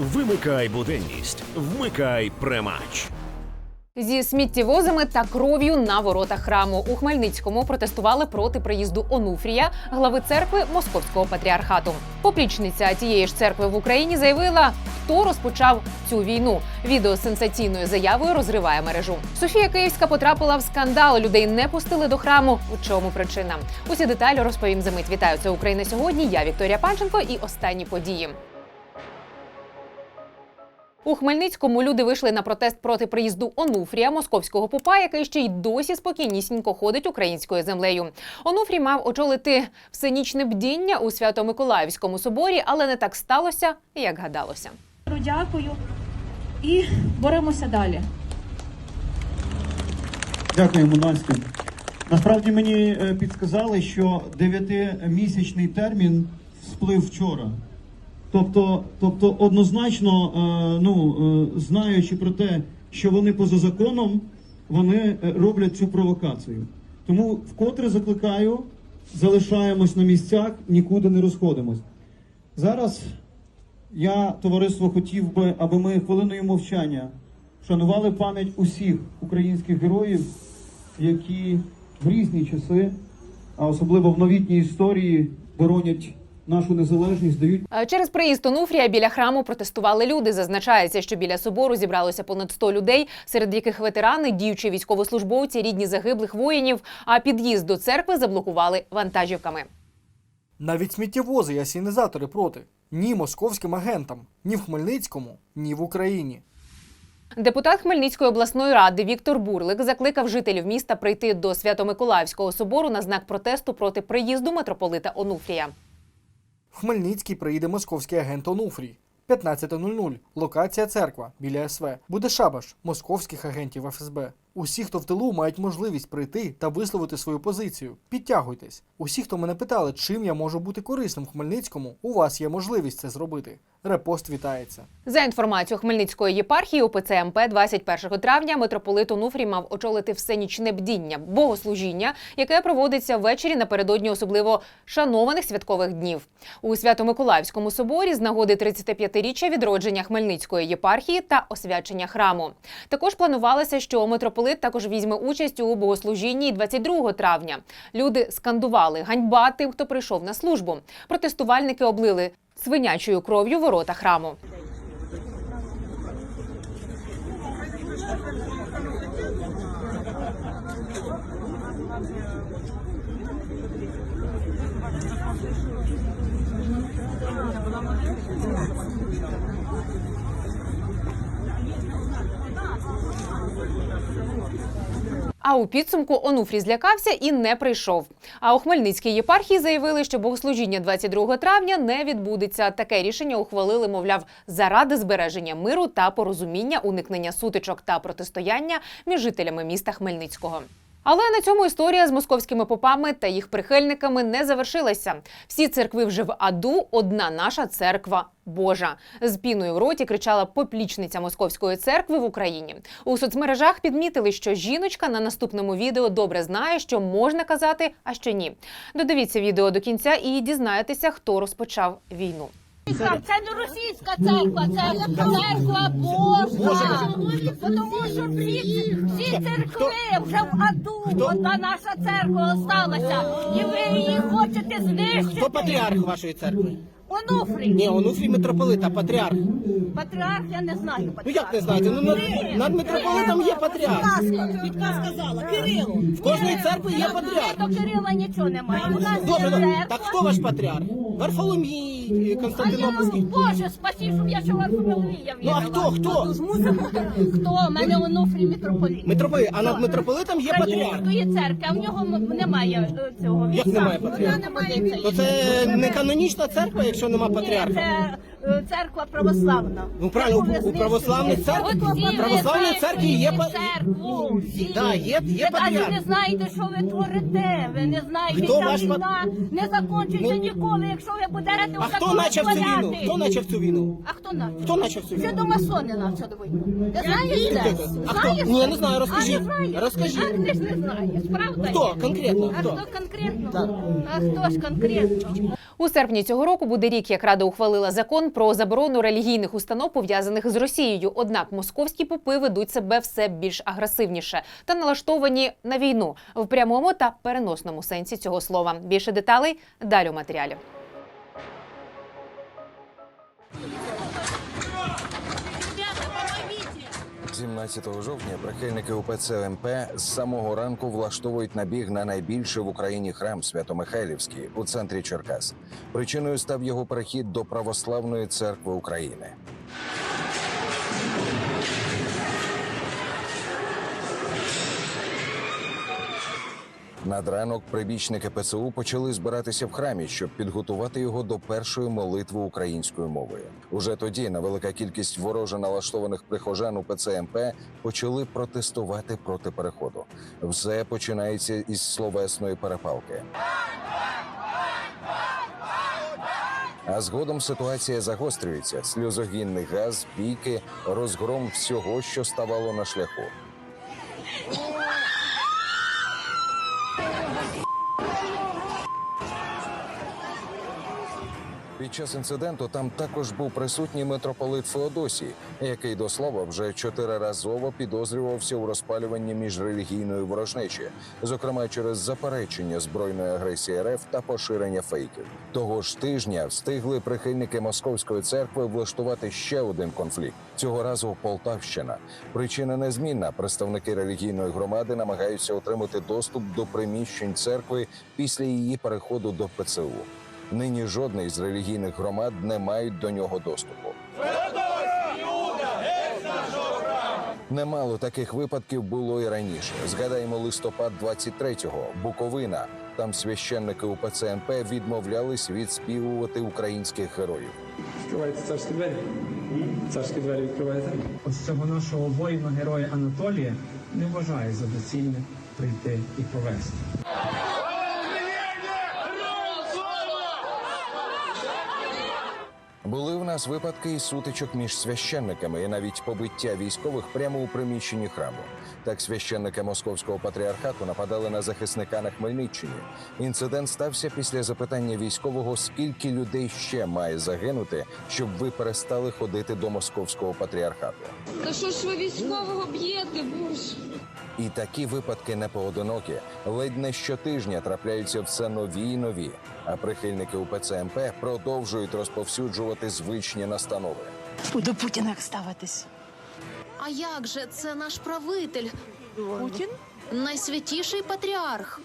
Вимикай буденність, вмикай премач. Зі сміттєвозами та кров'ю на воротах храму у Хмельницькому протестували проти приїзду Онуфрія, глави церкви Московського патріархату. Поплічниця тієї ж церкви в Україні заявила, хто розпочав цю війну. Відео з сенсаційною заявою розриває мережу. Софія Київська потрапила в скандал. Людей не пустили до храму. У чому причина? Усі деталі розповім за мить. Вітаю це Україна сьогодні. Я Вікторія Панченко і останні події. У Хмельницькому люди вийшли на протест проти приїзду Онуфрія, московського попа, який ще й досі спокійнісінько ходить українською землею. Онуфрій мав очолити всенічне бдіння у Свято-Миколаївському соборі, але не так сталося, як гадалося. Дякую і боремося далі. Дякуємо, Настя. Насправді мені е, підсказали, що 9-місячний термін сплив вчора. Тобто, тобто однозначно, е, ну, е, знаючи про те, що вони поза законом, вони е, роблять цю провокацію. Тому вкотре закликаю, залишаємось на місцях, нікуди не розходимось. Зараз я, товариство, хотів би, аби ми хвилиною мовчання вшанували пам'ять усіх українських героїв, які в різні часи, а особливо в новітній історії, боронять нашу незалежність, дають Е, Через приїзд Онуфрія біля храму протестували люди. Зазначається, що біля собору зібралося понад 100 людей, серед яких ветерани, діючі військовослужбовці, рідні загиблих воїнів. А під'їзд до церкви заблокували вантажівками. Навіть сміттєвози і асінізатори проти. Ні московським агентам, ні в Хмельницькому, ні в Україні. Депутат Хмельницької обласної ради Віктор Бурлик закликав жителів міста прийти до Свято-Миколаївського собору на знак протесту проти приїзду митрополита Онуфрія. Хмельницький приїде московський агент Онуфрій. 15.00. Локація церква біля СВ. Буде шабаш московських агентів ФСБ. Усі, хто в тилу, мають можливість прийти та висловити свою позицію. Підтягуйтесь. Усі, хто мене питали, чим я можу бути корисним в Хмельницькому, у вас є можливість це зробити. Репост вітається. За інформацією Хмельницької єпархії УПЦ МП 21 травня митрополит Онуфрій мав очолити всенічне бдіння, богослужіння, яке проводиться ввечері напередодні особливо шанованих святкових днів. У Свято-Миколаївському соборі з нагоди 35-річчя відродження Хмельницької єпархії та освячення храму. Також планувалося, що митрополит також візьме участь у богослужінні й 22 травня. Люди скандували ганьба тим, хто прийшов на службу. Протестувальники облили свинячою кров'ю ворота храму. А у підсумку Онуфрій злякався і не прийшов. А у Хмельницькій єпархії заявили, що богослужіння 22 травня не відбудеться. Таке рішення ухвалили, мовляв, заради збереження миру та порозуміння, уникнення сутичок та протистояння між жителями міста Хмельницького. Але на цьому історія з московськими попами та їх прихильниками не завершилася. Всі церкви вже в аду. Одна наша церква Божа з піною в роті кричала поплічниця московської церкви в Україні. У соцмережах підмітили, що жіночка на наступному відео добре знає, що можна казати, а що ні. Додивіться відео до кінця і дізнаєтеся, хто розпочав війну. Це не російська церква, це церква Божа. Тому що всі, всі церкви вже в аду. Одна наша церква осталася. І ви її хочете знищити. Хто патріарх вашої церкви? Онуфрій. Ні, Онуфрій митрополит, а патріарх. Патріарх я не знаю. Ну як не знаєте? Ну над, над митрополитом є патріарх. Відка сказала, Кирило. В кожної церкви є патріарх. До Кирила нічого немає. У нас є Добре, ну, церква. так хто ваш патріарх? Варфоломій, Константинопольський. Боже, спасі, щоб я чувак в голові. Ну а хто? Хто? Хто? У мене Онуфрій митрополіт. Митрополит, а над митрополитом є патріарх. Української церкви, а в нього немає е, цього. Як немає патріарха? Немає То це не канонічна церква, якщо нема патріарха. Е, церква православна. Ну правильно, Яку ви у- у православних церкв- От всі ви православній церкві є па- церкву. всі. Да, є- є ви навіть патріарх. не знаєте, що ви творите. Ви не знаєте, Хто ця ваш пат- війна не закінчиться Ну, ніколи, якщо ви будете А хто почав цю війну? Хто почав цю війну? А хто начав? Хто почав цю Це війну? до масони почали війну. Ти знаєш це? А хто? Знаєш Ні, я це? не знаю, розкажіть. А, не знаєш? Розкажіть. А ти ж не знаєш, правда? Хто конкретно? А Хто? хто конкретно? А хто ж конкретно? У серпні цього року буде рік, як Рада ухвалила закон про заборону релігійних установ пов'язаних з Росією. Однак московські попи ведуть себе все більш агресивніше та налаштовані на війну в прямому та переносному сенсі цього слова. Більше деталей далі у матеріалі. 17 жовтня прихильники УПЦ МП з самого ранку влаштовують набіг на найбільший в Україні храм Свято-Михайлівський у центрі Черкас. Причиною став його перехід до Православної церкви України. Над ранок прибічники ПЦУ почали збиратися в храмі, щоб підготувати його до першої молитви українською мовою. Уже тоді невелика кількість вороже налаштованих прихожан у ПЦМП почали протестувати проти переходу. Все починається із словесної перепалки. А згодом ситуація загострюється: сльозогінний газ, бійки, розгром всього, що ставало на шляху. Під час інциденту там також був присутній митрополит Феодосій, який до слова вже чотириразово підозрювався у розпалюванні міжрелігійної ворожнечі, зокрема через заперечення збройної агресії РФ та поширення фейків. Того ж тижня встигли прихильники московської церкви влаштувати ще один конфлікт. Цього разу Полтавщина. Причина незмінна. Представники релігійної громади намагаються отримати доступ до приміщень церкви після її переходу до ПЦУ. Нині жодний з релігійних громад не мають до нього доступу. Немало таких випадків було і раніше. Згадаємо листопад 23-го, Буковина. Там священники УПЦ МП відмовлялись відспівувати українських героїв. Відкривайте царські двері. Царські двері відкриваєте. Ось цього нашого воїна, героя Анатолія, не вважає за доцільне прийти і провести. Були в нас випадки і сутичок між священниками і навіть побиття військових прямо у приміщенні храму. Так священники московського патріархату нападали на захисника на Хмельниччині. Інцидент стався після запитання військового, скільки людей ще має загинути, щоб ви перестали ходити до московського патріархату. Та що ж ви військового б'єте, боже? І такі випадки не поодинокі. Ледь не щотижня трапляються все нові й нові. А прихильники УПЦ МП продовжують розповсюджувати звичні настанови. Буду Путіна ставитись? А як же це наш правитель? Путін? Найсвятіший патріарх.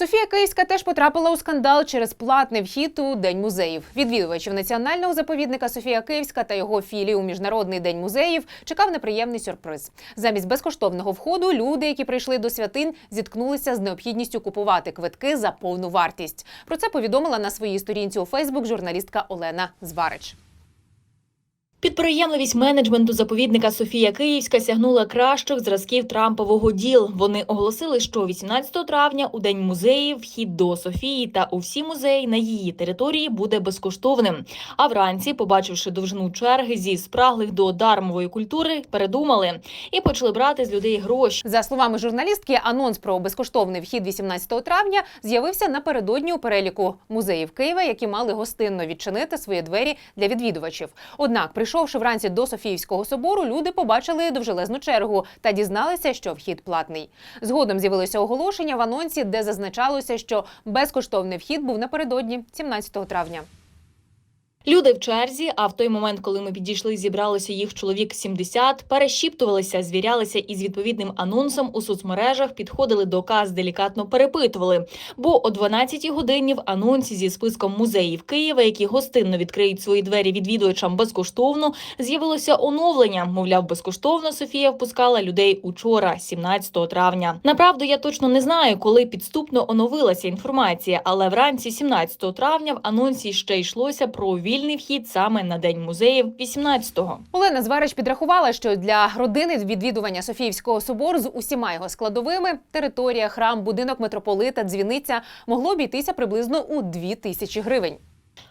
Софія Київська теж потрапила у скандал через платний вхід у День музеїв. Відвідувачів національного заповідника Софія Київська та його філії у Міжнародний день музеїв чекав неприємний сюрприз. Замість безкоштовного входу люди, які прийшли до святин, зіткнулися з необхідністю купувати квитки за повну вартість. Про це повідомила на своїй сторінці у Фейсбук журналістка Олена Зварич. Підприємливість менеджменту заповідника Софія Київська сягнула кращих зразків Трампового діл. Вони оголосили, що 18 травня у день музеїв вхід до Софії та у всі музеї на її території буде безкоштовним. А вранці, побачивши довжину черги зі спраглих до дармової культури, передумали і почали брати з людей гроші. За словами журналістки, анонс про безкоштовний вхід 18 травня з'явився напередодні у переліку музеїв Києва, які мали гостинно відчинити свої двері для відвідувачів. Однак, прийшовши вранці до Софіївського собору, люди побачили довжелезну чергу та дізналися, що вхід платний. Згодом з'явилося оголошення в анонсі, де зазначалося, що безкоштовний вхід був напередодні 17 травня. Люди в черзі, а в той момент, коли ми підійшли, зібралося їх чоловік 70, перешіптувалися, звірялися із відповідним анонсом у соцмережах, підходили до каз, делікатно перепитували. Бо о 12-й годині в анонсі зі списком музеїв Києва, які гостинно відкриють свої двері відвідувачам безкоштовно, з'явилося оновлення. Мовляв, безкоштовно Софія впускала людей учора, 17 травня. Направду я точно не знаю, коли підступно оновилася інформація, але вранці 17 травня в анонсі ще йшлося про вільний вхід саме на день музеїв 18-го. Олена Зварич підрахувала, що для родини відвідування Софіївського собору з усіма його складовими територія, храм, будинок митрополита, дзвіниця могло обійтися приблизно у 2 тисячі гривень.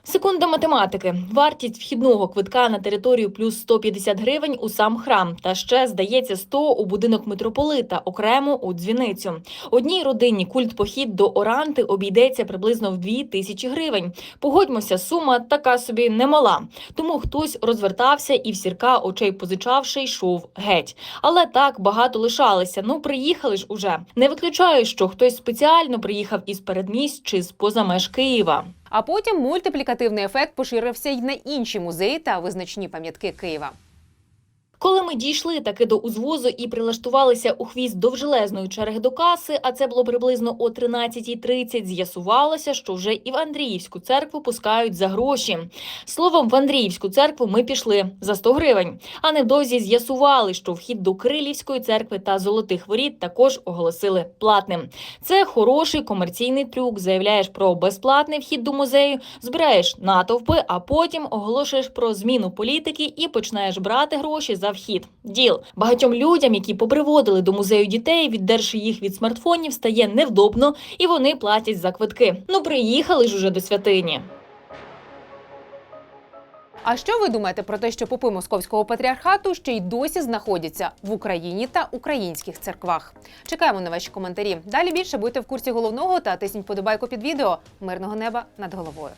Секунда математики. Вартість вхідного квитка на територію плюс 150 гривень у сам храм. Та ще, здається, 100 у будинок митрополита, окремо у дзвіницю. Одній родині культ-похід до Оранти обійдеться приблизно в 2 тисячі гривень. Погодьмося, сума така собі немала. Тому хтось розвертався і в сірка очей позичавши йшов геть. Але так багато лишалися. Ну, приїхали ж уже. Не виключаю, що хтось спеціально приїхав із передмість чи з поза меж Києва. А потім мультиплікативний ефект поширився й на інші музеї та визначні пам'ятки Києва. Ми дійшли таки до узвозу і прилаштувалися у хвіст довжелезної черги до каси, а це було приблизно о 13.30, з'ясувалося, що вже і в Андріївську церкву пускають за гроші. Словом, в Андріївську церкву ми пішли за 100 гривень. А невдовзі з'ясували, що вхід до Крилівської церкви та Золотих воріт також оголосили платним. Це хороший комерційний трюк. Заявляєш про безплатний вхід до музею, збираєш натовпи, а потім оголошуєш про зміну політики і починаєш брати гроші за вхід. Діл багатьом людям, які поприводили до музею дітей, віддерши їх від смартфонів, стає невдобно, і вони платять за квитки. Ну приїхали ж уже до святині. А що ви думаєте про те, що попи московського патріархату ще й досі знаходяться в Україні та українських церквах? Чекаємо на ваші коментарі. Далі більше будьте в курсі головного та тисніть подобайку під відео. Мирного неба над головою.